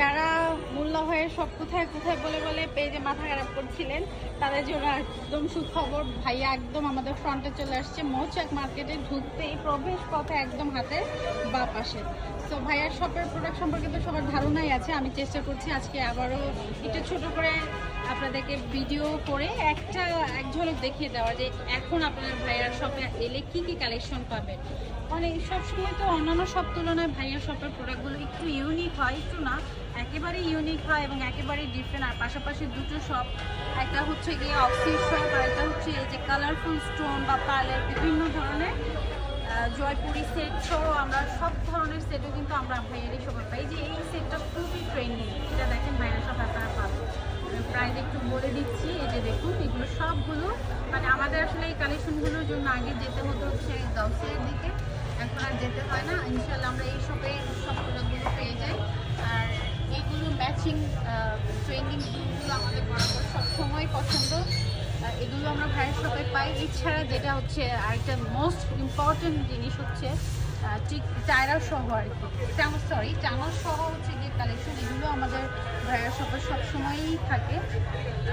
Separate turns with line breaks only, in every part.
যারা মূল্য হয়ে সব কোথায় কোথায় বলে বলে পেজে মাথা খারাপ করছিলেন, তাদের জন্য একদম সুখবর, ভাইয়া একদম আমাদের ফ্রন্টে চলে আসছে। মৌচাক মার্কেটে ঢুকতে এই প্রবেশ পথে একদম হাতে বা পাশে। তো ভাইয়ার শপের প্রোডাক্ট সম্পর্কে তো সবার ধারণাই আছে, আমি চেষ্টা করছি আজকে আবারও একটু ছোট করে আপনাদেরকে ভিডিও করে একটা, এক ঝলক দেখিয়ে দেওয়া যে এখন আপনার ভাইয়ার শপে এলে কি কি কালেকশন পাবেন মানে সবসময় তো অন্যান্য সব তুলনায় ভাইয়ার শপের প্রোডাক্টগুলো একটু ইউনিক হয়, একটু না। একেবারেই ইউনিক হয় এবং একেবারেই ডিফারেন্ট আর পাশাপাশি দুটো শপ একটা হচ্ছে গিয়ে অক্সিড শপ আর একটা হচ্ছে এই যে কালারফুল স্টোন বা পার্লের বিভিন্ন ধরনের জয়পুরি সেট সহ আমরা সব ধরনের সেটও কিন্তু আমরা ভাইয়েরই শপে পাই। যে এই সেটটা খুবই ট্রেন্ডিং এটা দেখেন ভাইয়ার শপ আপনারা পাবেন একটু বলে দিচ্ছি, এই যে দেখুন, এগুলো সবগুলো মানে আমাদের আসলে এই কালেকশনগুলোর জন্য আগে যেতে হতো হচ্ছে গাউসিয়ার দিকে। এখন আর যেতে হয় না। ইনশাল্লাহ আমরা এই সব প্রোডাক্টগুলো পেয়ে যাই। আর ম্যাচিং ট্রেন্ডিংগুলো আমাদের বরাবর সবসময় পছন্দ। এগুলো আমরা ভাইয়ের শপে পাই। এছাড়া যেটা হচ্ছে আরেকটা মোস্ট ইম্পর্টেন্ট জিনিস হচ্ছে ঠিক টায়ার সহ আর কি। টাঙ্গর সরি টাঙ্গর সহ হচ্ছে যে কালেকশন এগুলো আমাদের ভাইয়ার শপে সবসময়ই থাকে।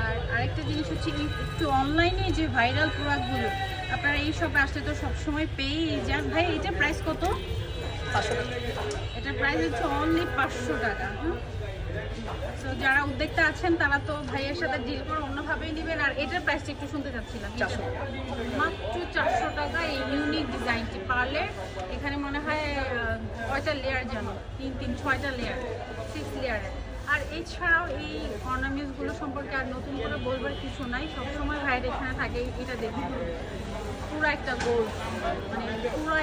আর আরেকটা জিনিস হচ্ছে একটু অনলাইনে যে ভাইরাল প্রোডাক্টগুলো আপনারা এই শপে আসলে তো সবসময় পেয়েই যান। ভাই এটা প্রাইস কত? এটা প্রাইস হচ্ছে অনলি পাঁচশো টাকা হুম? তো যারা উদ্যোক্তা আছেন তারা তো ভাইয়ের সাথে ডিল করে অন্যভাবেই নেবেন। আর এটার প্রাইসটা একটু শুনতে চাচ্ছিলাম। মাত্র চারশো টাকা এই ইউনিক ডিজাইনটি পারলে এখানে মনে হয় কয়টা লেয়ার জানো? তিন তিন ছয়টা লেয়ার সিক্স লেয়ারের আর এছাড়াও এই অর্নামেন্টসগুলো সম্পর্কে আর নতুন করে বলবার কিছু নাই। সবসময় ভাইয়ের এখানে থাকে এটা দেখুন। পুরো একটা গোল্ড মানে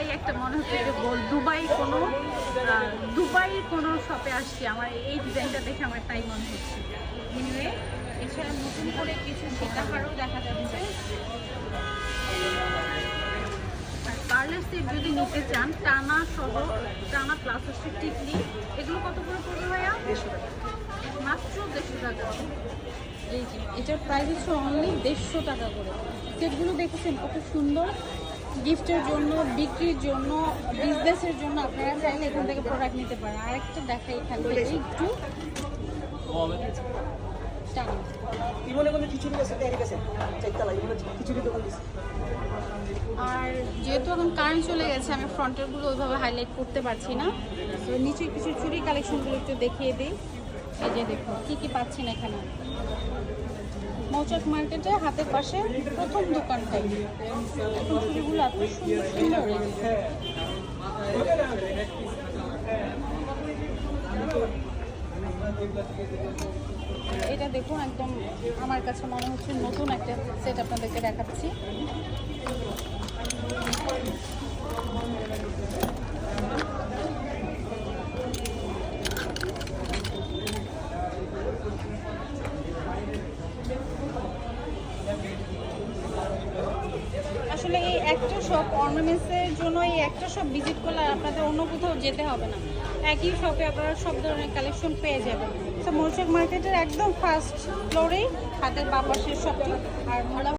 পুরাই একটা মনে হচ্ছে যে দুবাই কোনো দুবাই কোনো শপে আসছি আমার এই ডিজাইনটা দেখে আমার তাই মনে হচ্ছে। এনিওয়ে এছাড়া নতুন করে কিছু সীতাহারও দেখা যাচ্ছে। পার্লার সেট যদি নিতে চান টানা সহ টানা প্লাস হচ্ছে টিকলি। এগুলো কত করে পড়বে ভাইয়া? মাত্র দেড়শো টাকা। এই যে এটার প্রাইস হচ্ছে অনলি দেড়শো টাকা করে। সেটগুলো দেখেছেন কত সুন্দর। গিফটের জন্য বিক্রির জন্য বিজনেসের জন্য আপনারা চাইলে এখান থেকে প্রোডাক্ট নিতে পারেন। আরেকটা দেখাই থাকবে একটু
ইমনে খিচুড়ি দোকান দিছে।
আর যেহেতু এখন কারেন্ট চলে গেছে আমি ফ্রন্টেরগুলো ওইভাবে হাইলাইট করতে পারছি না। তো নিচে কিছু চুরি কালেকশনগুলো একটু দেখিয়ে দিই। এই যে দেখুন কী কী পাচ্ছেন এখানে? মৌচাক মার্কেটে হাতের পাশে প্রথম দোকানটাই এখন এত সুন্দর সুন্দর এটা দেখুন, একদম আমার কাছে মনে হচ্ছে নতুন একটা সেট আপনাদেরকে দেখাচ্ছি আসলে এই একটা শপ অর্নামেন্টসের জন্য এই একটা শপ ভিজিট করলে আপনাদের অন্য কোথাও যেতে হবে না। একই শপে আপনারা সব ধরনের কালেকশন পেয়ে যাবেন। তো মৌসুক মার্কেটের একদম ফার্স্ট ফ্লোরেই হাতের বাপাসের শপটি আর